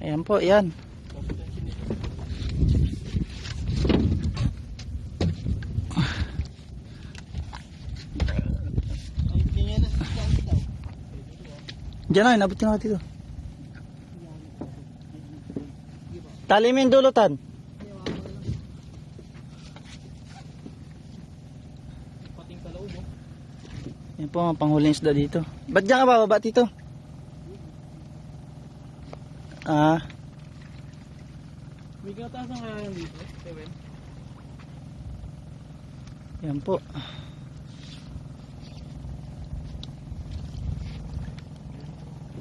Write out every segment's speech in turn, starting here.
Ayan po, yan. Ay, tingin na sa dami daw. Diyan na, inabot na dito. Tali mo yung dulutan. Yan po ang panghuling isda dito. Ba't dyan ka bababa dito? Ah, May kataas ang kaya yan dito, Kevin. yan po.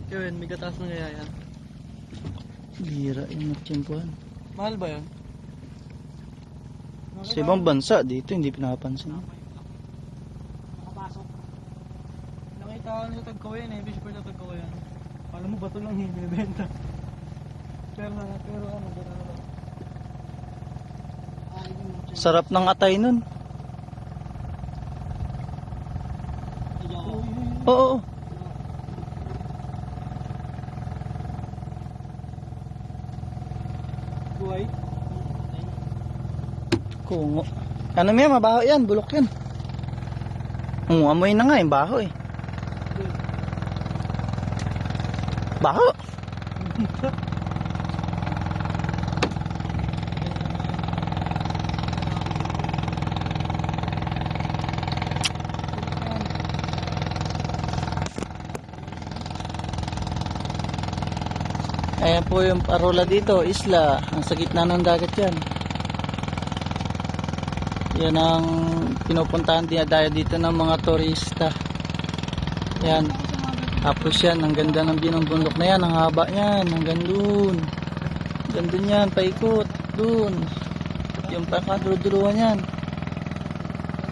Kevin, may kataas na kaya yan. Bira yung magtsimpuhan. Mahal ba yan? Sa ibang bansa, dito hindi pinapansin. Nakapasok. Nakita ko sa Tagkawayan eh, fish na Tagkawayan. Alam mo ba ito lang yung binibenta? Pero, pero ano, ano. Sarap ng atay nun. Oo. Buhay? Kungo. Ano yan, mabaho yan, bulok yan. Oo, amoy na nga yung baho eh. Baho. Ayan po yung parola dito, isla. Ang sa gitna ng dagat yan. Yan ang pinupuntahan dinadayo dito ng mga turista. Yan. Tapos yan, ang ganda ng binong bundok na yan, ang haba niyan, hanggang dun. Hanggang dun yan, paikot, dun. Yung pakaduluduluhan yan.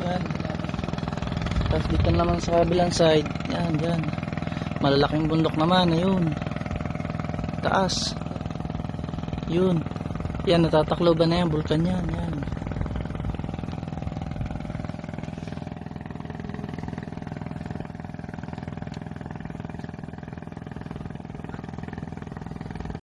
Yan. Tapos dito naman sa kabilang side, yan, yan. Malalaking bundok naman, ayun. Taas. Yun. Yan, natatakloban na yan, bulkan yan, yan.